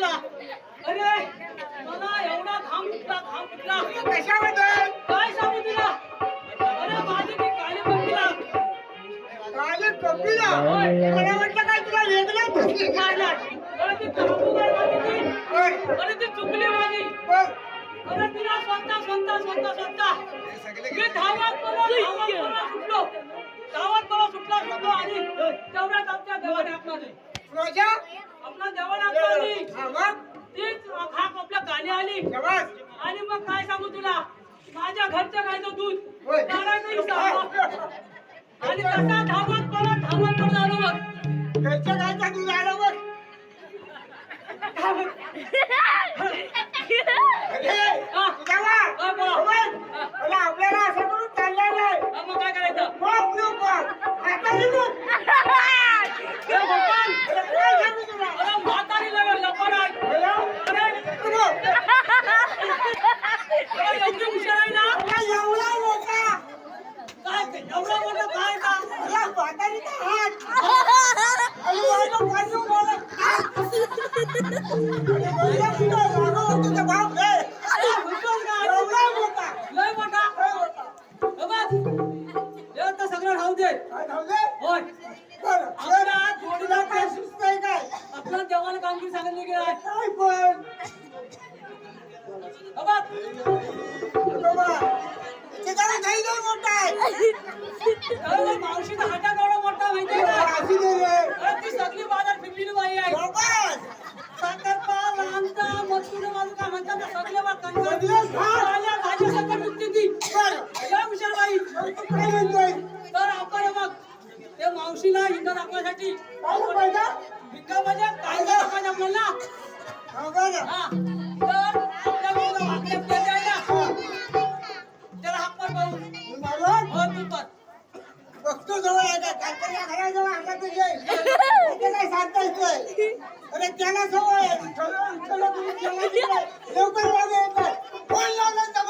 तुला अरे मला एवढा घाम फुटला घाम फुटला. कशाबद्दल? काय सांगू तुला? अरे माझी ती काली बंदीला माझे कपिला मला वाटलं काय तुला वेगळं धुतली काढला अरे ती काय माझी अरे ती चुकली माझी अरे तिला स्वतः स्वतः स्वतः स्वतः. मी धावत मला धावत सुटलो. धावत मला सुटला सुटलो आणि तेवढ्यात आमच्या देवाने आपला रोजा आपला देवाने आपला आली हा मग तीच खाक आपल्या गाणी आली शबास आणि मग काय सांगू माझ्या घरच्या गायचं दूध. आणि तसा धावत मला धावत मला आलो बघ. घरच्या गायचा दूध आलं बघ. आपल्या देवाने कामगिरी सांगितली की मावशीचा हाटा मोठा ती सगळी बाजार फिरलेली बाई आहे बाबा, साखरपा लांबचा मटकुडे माझं काय म्हणतात ना, सगळे. भाज्या सकट विकते ती बाई? तर आपण बघ ते मावशीला हिंगा दाखवायसाठी काय सांगायचं? हिंगा म्हणजे काय दाखवायचं आपल्याला त्याला सवय. लवकर. फोन लावला तर